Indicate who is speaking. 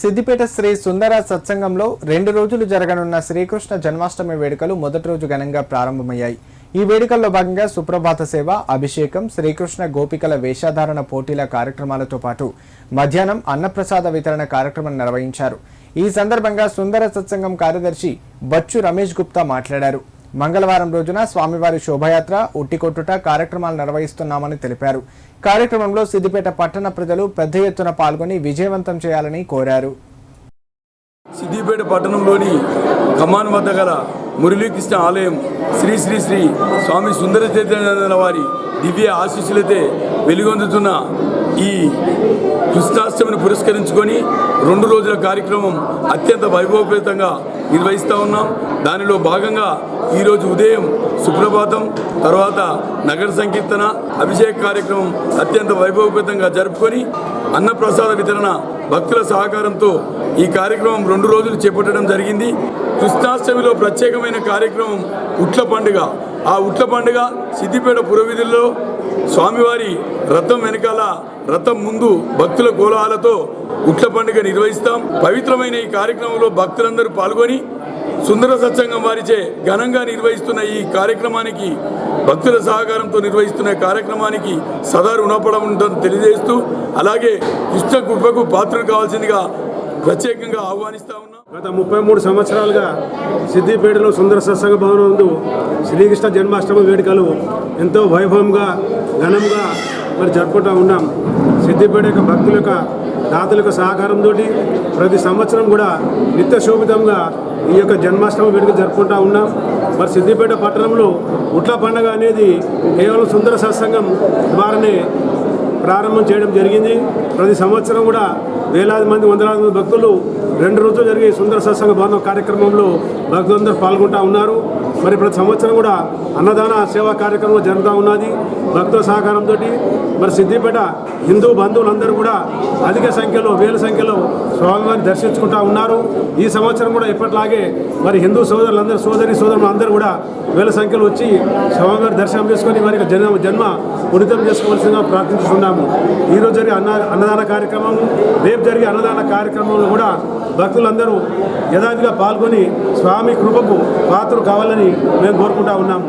Speaker 1: సిద్దిపేట శ్రీ సుందర సత్సంగంలో రెండు రోజులు జరగనున్న శ్రీకృష్ణ జన్మాష్టమి వేడుకలు మొదటి రోజు ఘనంగా ప్రారంభమయ్యాయి. ఈ వేడుకల్లో భాగంగా సుప్రభాత సేవ అభిషేకం శ్రీకృష్ణ గోపికల వేషధారణ పోటీల కార్యక్రమాలతో పాటు మధ్యాహ్నం అన్నప్రసాద వితరణ కార్యక్రమం నిర్వహించారు. ఈ సందర్భంగా సుందర సత్సంగం కార్యదర్శి బచ్చు రమేష్ గుప్తా మాట్లాడారు. మంగళవారం రోజున స్వామివారి శోభయాత్ర ఉట్టికొట్టుట కార్యక్రమాలు నిర్వహిస్తున్నామని తెలిపారు. కార్యక్రమంలో సిద్దిపేట పట్టణ ప్రజలు పెద్ద ఎత్తున పాల్గొని విజయవంతం చేయాలని కోరారు.
Speaker 2: సిద్దిపేట పట్టణంలోని కమాన్ వద్ద గల మురళీకృష్ణ ఆలయం శ్రీ శ్రీ శ్రీ స్వామి సుందర చైతన్య వారి దివ్య ఆశీస్సులైతే వెలుగొందుతున్న ఈ కృష్ణాష్టమిని పురస్కరించుకొని రెండు రోజుల కార్యక్రమం అత్యంత వైభవపేతంగా నిర్వహిస్తూ ఉన్నాం. దానిలో భాగంగా ఈరోజు ఉదయం సుప్రభాతం తర్వాత నగర సంకీర్తన అభిషేక కార్యక్రమం అత్యంత వైభవపేతంగా జరుపుకొని అన్నప్రసాద వితరణ భక్తుల సహకారంతో ఈ కార్యక్రమం రెండు రోజులు చేపట్టడం జరిగింది. కృష్ణాష్టమిలో ప్రత్యేకమైన కార్యక్రమం ఉట్ల పండుగ. ఆ ఉట్ల పండుగ సిద్దిపేట పురవీధుల్లో స్వామివారి రథం వెనకాల రథం ముందు భక్తుల కోలాహలతో ఉట్ల పండుగ నిర్వహిస్తాం. పవిత్రమైన ఈ కార్యక్రమంలో భక్తులందరూ పాల్గొని సుందర సత్సంగం వారిచే ఘనంగా నిర్వహిస్తున్న ఈ కార్యక్రమానికి భక్తుల సహకారంతో నిర్వహిస్తున్న కార్యక్రమానికి సదా రుణపడం ఉంటుందని తెలియజేస్తూ అలాగే కృష్ణ కృపకు పాత్రలు కావాల్సిందిగా ప్రత్యేకంగా ఆహ్వానిస్తా ఉన్నాం.
Speaker 3: గత ముప్పై మూడు సంవత్సరాలుగా సిద్దిపేటలో సుందర సత్సంగ భవనం నందు శ్రీకృష్ణ జన్మాష్టమి వేడుకలు ఎంతో వైభవంగా ఘనంగా మరి జరుపుకుంటూ ఉన్నాం. సిద్దిపేట యొక్క భక్తుల యొక్క దాతల యొక్క సహకారంతో ప్రతి సంవత్సరం కూడా నిత్య శోభితంగా ఈ యొక్క జన్మాష్టమి వేడుక జరుపుకుంటూ ఉన్నాం. మరి సిద్దిపేట పట్టణంలో ఉట్ల పండుగ అనేది కేవలం సుందర సత్సంగం ద్వారానే ప్రారంభం చేయడం జరిగింది. ప్రతి సంవత్సరం కూడా వేలాది మంది వందలాది మంది భక్తులు రెండు రోజులు జరిగే సుందర సత్సంగ భవనం కార్యక్రమంలో భక్తులందరూ పాల్గొంటూ ఉన్నారు. మరి ప్రతి సంవత్సరం కూడా అన్నదాన సేవా కార్యక్రమం జరుగుతూ ఉన్నది. భక్తుల సహకారంతో మరి సిద్దిపేట హిందూ బంధువులందరూ కూడా అధిక సంఖ్యలో వేల సంఖ్యలో స్వామివారిని దర్శించుకుంటూ ఉన్నారు. ఈ సంవత్సరం కూడా ఇప్పట్లాగే మరి హిందూ సోదరులందరూ సోదరి సోదరులు అందరూ కూడా వేల సంఖ్యలో వచ్చి స్వామివారి దర్శనం చేసుకొని వారి జన్మ జన్మ పునితం చేసుకోవాల్సిందిగా ప్రార్థిస్తున్నాము ఈరోజు జరిగే అన్న అన్నదాన కార్యక్రమం రేపు జరిగే అన్నదాన కార్యక్రమంలో కూడా భక్తులందరూ యథావిధిగా పాల్గొని స్వామి కృపకు పాత్ర కావాలని మేము కోరుకుంటా ఉన్నాము.